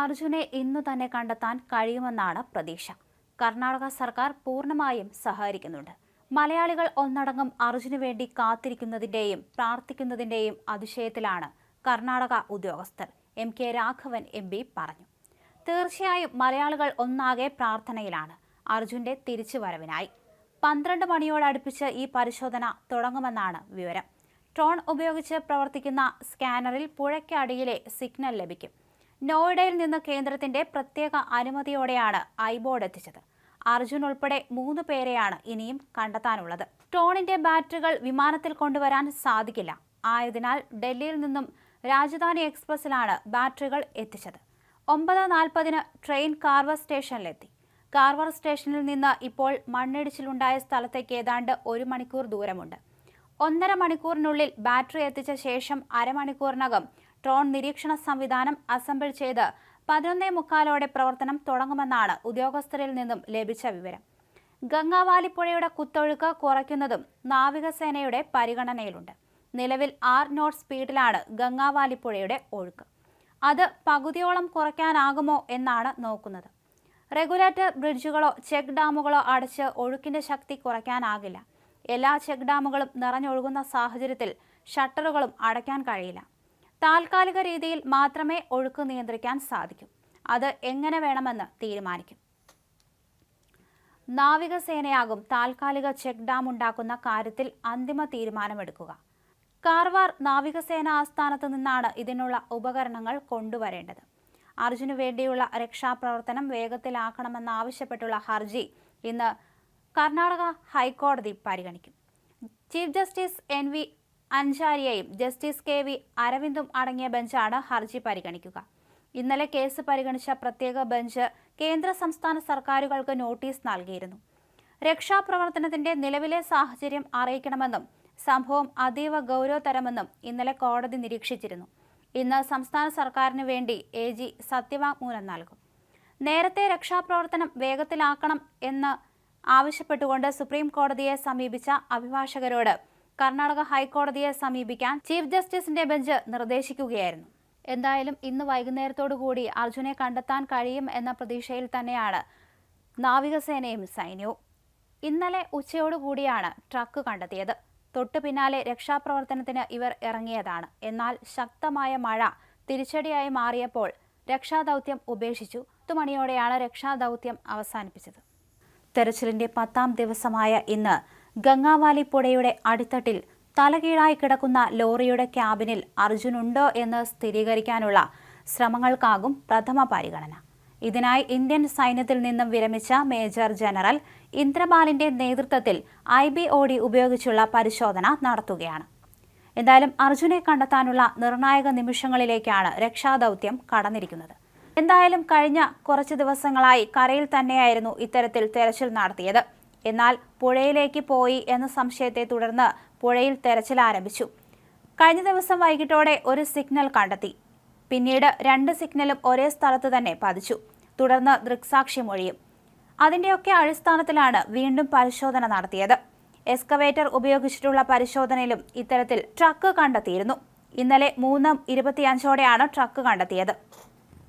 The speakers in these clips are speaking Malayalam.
അർജുനെ ഇന്നു തന്നെ കണ്ടെത്താൻ കഴിയുമെന്നാണ് പ്രതീക്ഷ. കർണാടക സർക്കാർ പൂർണമായും സഹകരിക്കുന്നുണ്ട്. മലയാളികൾ ഒന്നടങ്കം അർജുന് വേണ്ടി കാത്തിരിക്കുന്നതിന്റെയും പ്രാർത്ഥിക്കുന്നതിന്റെയും അതിശയത്തിലാണ് കർണാടക ഉദ്യോഗസ്ഥർ M K Raghavan M P പറഞ്ഞു. തീർച്ചയായും മലയാളികൾ ഒന്നാകെ പ്രാർത്ഥനയിലാണ് അർജുന്റെ തിരിച്ചുവരവിനായി. പന്ത്രണ്ട് മണിയോടടുപ്പിച്ച് ഈ പരിശോധന തുടങ്ങുമെന്നാണ് വിവരം. ട്രോൺ ഉപയോഗിച്ച് പ്രവർത്തിക്കുന്ന സ്കാനറിൽ പുഴയ്ക്കടിയിലെ സിഗ്നൽ ലഭിക്കും. നോയിഡയിൽ നിന്ന് കേന്ദ്രത്തിന്റെ പ്രത്യേക അനുമതിയോടെയാണ് ഐബോർഡ് എത്തിച്ചത്. അർജുൻ ഉൾപ്പെടെ മൂന്ന് പേരെയാണ് ഇനിയും കണ്ടെത്താനുള്ളത്. ട്രോണിന്റെ ബാറ്ററികൾ വിമാനത്തിൽ കൊണ്ടുവരാൻ സാധിക്കില്ല. ആയതിനാൽ ഡൽഹിയിൽ നിന്നും രാജധാനി എക്സ്പ്രസിലാണ് ബാറ്ററികൾ എത്തിച്ചത്. ഒമ്പത് നാൽപ്പതിന് ട്രെയിൻ കാർവർ സ്റ്റേഷനിലെത്തി. കാർവർ സ്റ്റേഷനിൽ നിന്ന് ഇപ്പോൾ മണ്ണിടിച്ചിലുണ്ടായ സ്ഥലത്തേക്ക് ഏതാണ്ട് ഒരു മണിക്കൂർ ദൂരമുണ്ട്. ഒന്നര മണിക്കൂറിനുള്ളിൽ ബാറ്ററി എത്തിച്ച ശേഷം അരമണിക്കൂറിനകം ട്രോൺ നിരീക്ഷണ സംവിധാനം അസംബിൾ ചെയ്ത് പതിനൊന്നേ മുക്കാലോടെ പ്രവർത്തനം തുടങ്ങുമെന്നാണ് ഉദ്യോഗസ്ഥരിൽ നിന്നും ലഭിച്ച വിവരം. ഗംഗാവാലി പുഴയുടെ കുത്തൊഴുക്ക് കുറയ്ക്കുന്നതും നാവികസേനയുടെ പരിഗണനയിലുണ്ട്. നിലവിൽ ആർ നോട്ട് സ്പീഡിലാണ് ഗംഗാവാലി പുഴയുടെ ഒഴുക്ക്. അത് പകുതിയോളം കുറയ്ക്കാനാകുമോ എന്നാണ് നോക്കുന്നത്. റെഗുലേറ്റർ ബ്രിഡ്ജുകളോ ചെക്ക് ഡാമുകളോ അടച്ച് ഒഴുക്കിന്റെ ശക്തി കുറയ്ക്കാനാകില്ല. എല്ലാ ചെക്ക് ഡാമുകളും നിറഞ്ഞൊഴുകുന്ന സാഹചര്യത്തിൽ ഷട്ടറുകളും അടയ്ക്കാൻ കഴിയില്ല. താൽക്കാലിക രീതിയിൽ മാത്രമേ ഒഴുക്ക് നിയന്ത്രിക്കാൻ സാധിക്കൂ. അത് എങ്ങനെ വേണമെന്ന് തീരുമാനിക്കും. നാവികസേനയാകും താൽക്കാലിക ചെക്ക് ഡാം ഉണ്ടാക്കുന്ന കാര്യത്തിൽ അന്തിമ തീരുമാനമെടുക്കുക. കാർവാർ നാവികസേന ആസ്ഥാനത്ത് നിന്നാണ് ഇതിനുള്ള ഉപകരണങ്ങൾ കൊണ്ടുവരേണ്ടത്. അർജുനു വേണ്ടിയുള്ള രക്ഷാപ്രവർത്തനം വേഗത്തിലാക്കണമെന്നാവശ്യപ്പെട്ടുള്ള ഹർജി ഇന്ന് കർണാടക ഹൈക്കോടതി പരിഗണിക്കും. ചീഫ് ജസ്റ്റിസ് എൻ വി അൻചാരിയെയും ജസ്റ്റിസ് കെ വി അരവിന്ദും അടങ്ങിയ ബെഞ്ചാണ് ഹർജി പരിഗണിക്കുക. ഇന്നലെ കേസ് പരിഗണിച്ച പ്രത്യേക ബെഞ്ച് കേന്ദ്ര സംസ്ഥാന സർക്കാരുകൾക്ക് നോട്ടീസ് നൽകിയിരുന്നു. രക്ഷാപ്രവർത്തനത്തിന്റെ നിലവിലെ സാഹചര്യം അറിയിക്കണമെന്നും സംഭവം അതീവ ഗൗരവതരമെന്നും ഇന്നലെ കോടതി നിരീക്ഷിച്ചിരുന്നു. ഇന്ന് സംസ്ഥാന സർക്കാരിന് വേണ്ടി എ ജി സത്യവാങ്മൂലം നൽകും. നേരത്തെ രക്ഷാപ്രവർത്തനം വേഗത്തിലാക്കണം എന്ന് ആവശ്യപ്പെട്ടുകൊണ്ട് സുപ്രീം കോടതിയെ സമീപിച്ച അഭിഭാഷകരോട് കർണാടക ഹൈക്കോടതിയെ സമീപിക്കാൻ ചീഫ് ജസ്റ്റിസിന്റെ ബെഞ്ച് നിർദ്ദേശിക്കുകയായിരുന്നു. എന്തായാലും ഇന്ന് വൈകുന്നേരത്തോടുകൂടി അർജുനെ കണ്ടെത്താൻ കഴിയും എന്ന പ്രതീക്ഷയിൽ തന്നെയാണ് നാവികസേനയും സൈന്യവും. ഇന്നലെ ഉച്ചയോടുകൂടിയാണ് ട്രക്ക് കണ്ടെത്തിയത്. തൊട്ടു പിന്നാലെ രക്ഷാപ്രവർത്തനത്തിന് ഇവർ ഇറങ്ങിയതാണ്. എന്നാൽ ശക്തമായ മഴ തിരിച്ചടിയായി മാറിയപ്പോൾ രക്ഷാദൗത്യം ഉപേക്ഷിച്ചു. പത്തുമണിയോടെയാണ് രക്ഷാദൗത്യം അവസാനിപ്പിച്ചത്. തെരച്ചിലിന്റെ പത്താം ദിവസമായ ഇന്ന് ഗംഗാവാലി പുഴയുടെ അടിത്തട്ടിൽ തലകീഴായി കിടക്കുന്ന ലോറിയുടെ ക്യാബിനിൽ അർജുനുണ്ടോ എന്ന് സ്ഥിരീകരിക്കാനുള്ള ശ്രമങ്ങൾക്കാകും പ്രഥമ പരിഗണന. ഇതിനായി ഇന്ത്യൻ സൈന്യത്തിൽ നിന്നും വിരമിച്ച മേജർ ജനറൽ ഇന്ദ്രപാലിന്റെ നേതൃത്വത്തിൽ ഐ ബി ഒ ഡി ഉപയോഗിച്ചുള്ള പരിശോധന നടത്തുകയാണ്. എന്തായാലും അർജുനെ കണ്ടെത്താനുള്ള നിർണായക നിമിഷങ്ങളിലേക്കാണ് രക്ഷാദൗത്യം കടന്നിരിക്കുന്നത്. എന്തായാലും കഴിഞ്ഞ കുറച്ച് ദിവസങ്ങളായി കരയിൽ തന്നെയായിരുന്നു ഇത്തരത്തിൽ തെരച്ചിൽ നടത്തിയത്. എന്നാൽ പുഴയിലേക്ക് പോയി എന്ന സംശയത്തെ തുടർന്ന് പുഴയിൽ തെരച്ചിൽ ആരംഭിച്ചു. കഴിഞ്ഞ ദിവസം വൈകിട്ടോടെ ഒരു സിഗ്നൽ കണ്ടെത്തി. പിന്നീട് രണ്ട് സിഗ്നലും ഒരേ സ്ഥലത്ത് തന്നെ പതിച്ചു. തുടർന്ന് ദൃക്സാക്ഷി മൊഴിയും. അതിന്റെയൊക്കെ അടിസ്ഥാനത്തിലാണ് വീണ്ടും പരിശോധന നടത്തിയത്. എക്സ്കവേറ്റർ ഉപയോഗിച്ചിട്ടുള്ള പരിശോധനയിലും ഇത്തരത്തിൽ ട്രക്ക് കണ്ടെത്തിയിരുന്നു. ഇന്നലെ മൂന്ന് ഇരുപത്തിയഞ്ചോടെയാണ് ട്രക്ക് കണ്ടെത്തിയത്.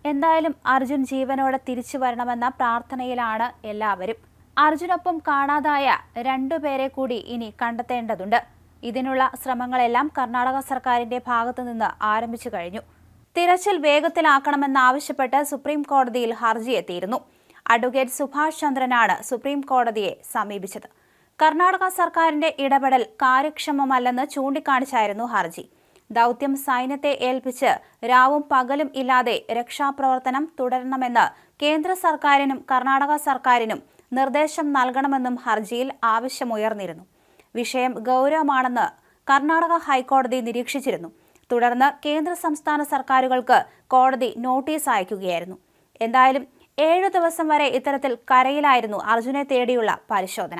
എന്തായാലും അർജുൻ ജീവനോടെ തിരിച്ചു വരണമെന്ന പ്രാർത്ഥനയിലാണ് എല്ലാവരും. അർജുനൊപ്പം കാണാതായ രണ്ടുപേരെ കൂടി ഇനി കണ്ടെത്തേണ്ടതുണ്ട്. ഇതിനുള്ള ശ്രമങ്ങളെല്ലാം കർണാടക സർക്കാരിന്റെ ഭാഗത്തുനിന്ന് ആരംഭിച്ചു കഴിഞ്ഞു. തിരച്ചിൽ വേഗത്തിലാക്കണമെന്നാവശ്യപ്പെട്ട് സുപ്രീം കോടതിയിൽ ഹർജി എത്തിയിരുന്നു. അഡ്വക്കേറ്റ് സുഭാഷ് ചന്ദ്രനാണ് സുപ്രീം കോടതിയെ സമീപിച്ചത്. കർണാടക സർക്കാരിന്റെ ഇടപെടൽ കാര്യക്ഷമമല്ലെന്ന് ചൂണ്ടിക്കാണിച്ചായിരുന്നു ഹർജി. ദൗത്യം സൈന്യത്തെ ഏൽപ്പിച്ച് രാവും പകലും ഇല്ലാതെ രക്ഷാപ്രവർത്തനം തുടരണമെന്ന് കേന്ദ്ര സർക്കാരിനും കർണാടക സർക്കാരിനും നിർദ്ദേശം നൽകണമെന്നും ഹർജിയിൽ ആവശ്യമുയർന്നിരുന്നു. വിഷയം ഗൗരവമാണെന്ന് കർണാടക ഹൈക്കോടതി നിരീക്ഷിച്ചിരുന്നു. തുടർന്ന് കേന്ദ്ര സംസ്ഥാന സർക്കാരുകൾക്ക് കോടതി നോട്ടീസ് അയക്കുകയായിരുന്നു. എന്തായാലും ഏഴു ദിവസം വരെ ഇത്തരത്തിൽ കരയിലായിരുന്നു അർജുനെ തേടിയുള്ള പരിശോധന.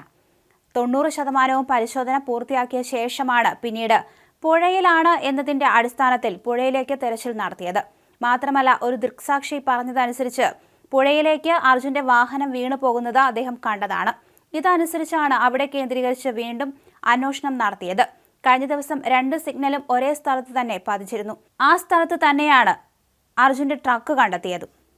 തൊണ്ണൂറ് ശതമാനവും പരിശോധന പൂർത്തിയാക്കിയ ശേഷമാണ് പിന്നീട് പുഴയിലാണ് എന്നതിന്റെ അടിസ്ഥാനത്തിൽ പുഴയിലേക്ക് തെരച്ചിൽ നടത്തിയത്. മാത്രമല്ല ഒരു ദൃക്സാക്ഷി പറഞ്ഞതനുസരിച്ച് പുഴയിലേക്ക് അർജുന്റെ വാഹനം വീണു പോകുന്നത് അദ്ദേഹം കണ്ടതാണ്. ഇതനുസരിച്ചാണ് അവിടെ കേന്ദ്രീകരിച്ച് വീണ്ടും അന്വേഷണം നടത്തിയത്. കഴിഞ്ഞ ദിവസം രണ്ട് സിഗ്നലും ഒരേ സ്ഥലത്ത് തന്നെ പതിച്ചിരുന്നു. ആ സ്ഥലത്ത് തന്നെയാണ് അർജുന്റെ ട്രക്ക് കണ്ടെത്തിയത്.